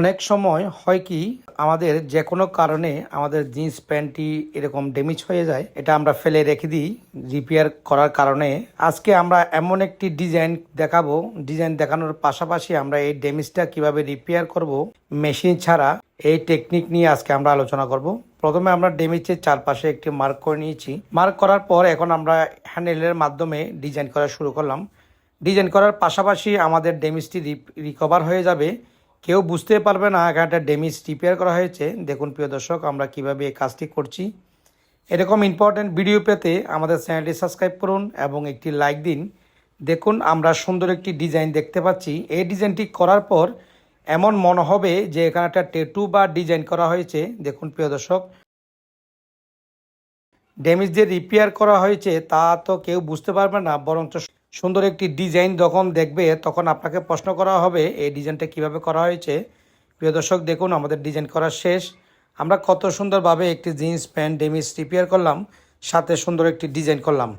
অনেক সময় হয় কি, আমাদের যে কোনো কারণে আমাদের জিন্স প্যান্টটি এরকম ড্যামেজ হয়ে যায়। এটা আমরা ফেলে রেখে দিই রিপেয়ার করার কারণে। আজকে আমরা এমন একটি ডিজাইন দেখাবো। ডিজাইন দেখানোর পাশাপাশি আমরা এই ড্যামেজটা কীভাবে রিপেয়ার করব মেশিন ছাড়া এই টেকনিক নিয়ে আজকে আমরা আলোচনা করব। প্রথমে আমরা ড্যামেজের চারপাশে একটি মার্ক করে নিয়েছি। মার্ক করার পর এখন আমরা হ্যান্ডেলের মাধ্যমে ডিজাইন করা শুরু করলাম। ডিজাইন করার পাশাপাশি আমাদের ড্যামেজটি রিকভার হয়ে যাবে। কেউ বুঝতে পারবে না, এখানে একটা ড্যামেজ রিপেয়ার করা হয়েছে। দেখুন প্রিয় দর্শক, আমরা কীভাবে এই কাজটি করছি। এরকম ইম্পর্টেন্ট ভিডিও পেতে আমাদের চ্যানেলটি সাবস্ক্রাইব করুন এবং একটি লাইক দিন। দেখুন, আমরা সুন্দর একটি ডিজাইন দেখতে পাচ্ছি। এই ডিজাইনটি করার পর এমন মনে হবে যে এখানে একটা টেটু বা ডিজাইন করা হয়েছে। দেখুন প্রিয় দর্শক ড্যামেজ যে রিপেয়ার করা হয়েছে তা তো কেউ বুঝতে পারবে না, বরঞ্চ সুন্দর একটি ডিজাইন যখন দেখবে, তখন আপনাকে প্রশ্ন করা হবে, এই ডিজাইনটা কীভাবে করা হয়েছে। প্রিয় দর্শক, দেখুন, আমাদের ডিজাইন করা শেষ। আমরা কত সুন্দরভাবে একটি জিন্স প্যান্ট ডেমিস রিপেয়ার করলাম, সাথে সুন্দর একটি ডিজাইন করলাম।